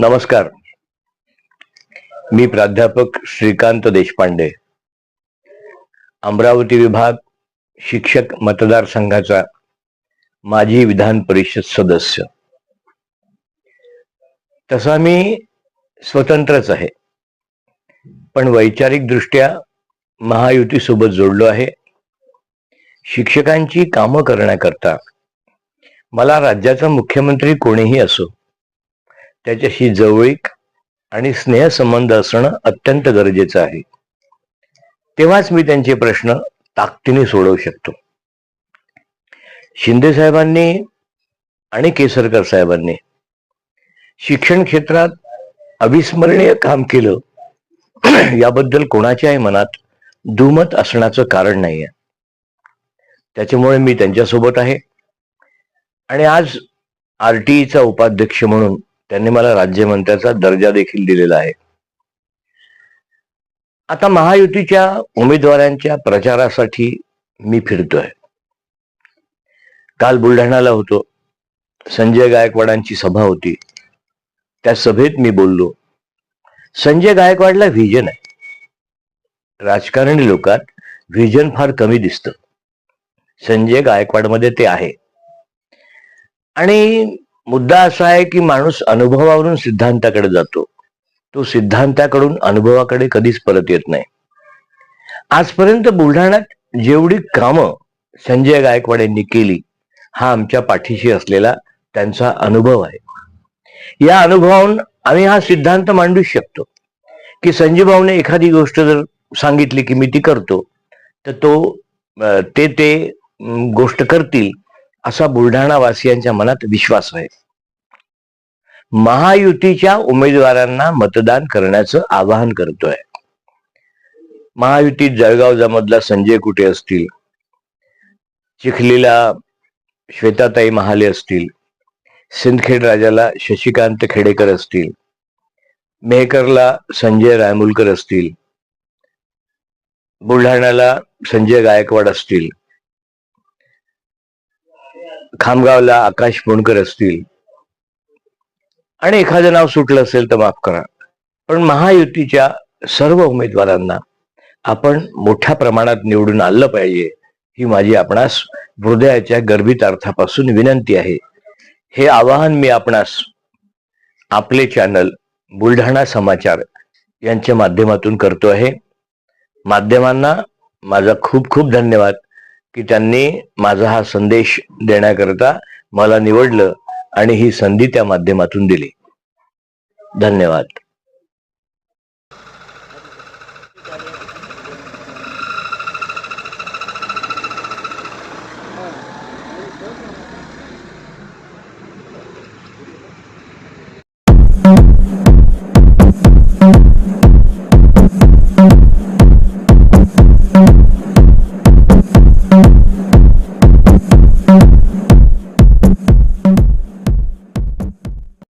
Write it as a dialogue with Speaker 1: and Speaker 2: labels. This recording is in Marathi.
Speaker 1: नमस्कार. मी प्राध्यापक श्रीकांत देशपांडे. अमरावती विभाग शिक्षक मतदारसंघाचा माजी विधान परिषद सदस्य. तसा मी स्वतंत्रच आहे. पण वैचारिक दृष्ट्या महायुतीसोबत जोडलो आहे. शिक्षकांची कामं करण्याकरता मला राज्याचा मुख्यमंत्री कोणीही असो त्याच्याशी जवळीक आणि स्नेहसंबंध असणं अत्यंत गरजेचं आहे. तेव्हाच मी त्यांचे प्रश्न ताकदीने सोडवू शकतो. शिंदे साहेबांनी आणि केसरकर साहेबांनी शिक्षण क्षेत्रात अविस्मरणीय काम केलं. याबद्दल कोणाच्याही मनात दुमत असण्याचं कारण नाहीये. त्याच्यामुळे मी त्यांच्यासोबत आहे. आणि आज आरटीईचा उपाध्यक्ष म्हणून त्यांनी मला राज्यमंत्र्याचा दर्जा देखील दिलेला आहे. आता महायुतीच्या उमेदवारांच्या प्रचारासाठी मी फिरतोय. काल बुलढाण्याला होतो. संजय गायकवाडांची सभा होती. त्या सभेत मी बोललो. संजय गायकवाडला व्हिजन आहे. राजकारणी लोकात व्हिजन फार कमी दिसतं. संजय गायकवाडमध्ये ते आहे. आणि मुद्दा असा आहे की माणूस अनुभवावरून सिद्धांताकडे जातो. तो सिद्धांताकडून अनुभवाकडे कधीच परत येत नाही. आजपर्यंत बुलढाण्यात जेवढी कामं संजय गायकवाड यांनी केली हा आमच्या पाठीशी असलेला त्यांचा अनुभव आहे. या अनुभवावरून आम्ही हा सिद्धांत मांडू शकतो. की संजय भाऊने एखादी गोष्ट जर सांगितली की मी ती करतो तर तो ते ते गोष्ट करतील असा बुलढाणा वासियांच्या मनात विश्वास आहे. महायुतीच्या उमेदवारांना मतदान करण्याचं आवाहन करतोय. महायुतीत जळगाव मधला संजय कुटे असतील? चिखलीला श्वेताताई महाले असतील? सिंदखेड राजाला शशिकांत खेडेकर असतील? मेहकरला संजय रायमुलकर असतील? बुलढाण्याला संजय गायकवाड असतील? खामगावला आकाश पुणकर असतील आणि एखादं नाव सुटलं असेल तर माफ करा. पण महायुतीच्या सर्व उमेदवारांना आपण मोठ्या प्रमाणात निवडून आणलं पाहिजे ही माझी आपणास हृदयाच्या गर्भित अर्थापासून विनंती आहे. हे आवाहन मी आपणास आपले चॅनल बुलढाणा समाचार यांच्या माध्यमातून करतो आहे. माध्यमांना माझा खूप खूप धन्यवाद. की त्यांनी माझा हा संदेश देण्याकरता मला निवडलं आणि ही संधी त्या माध्यमातून दिली. धन्यवाद.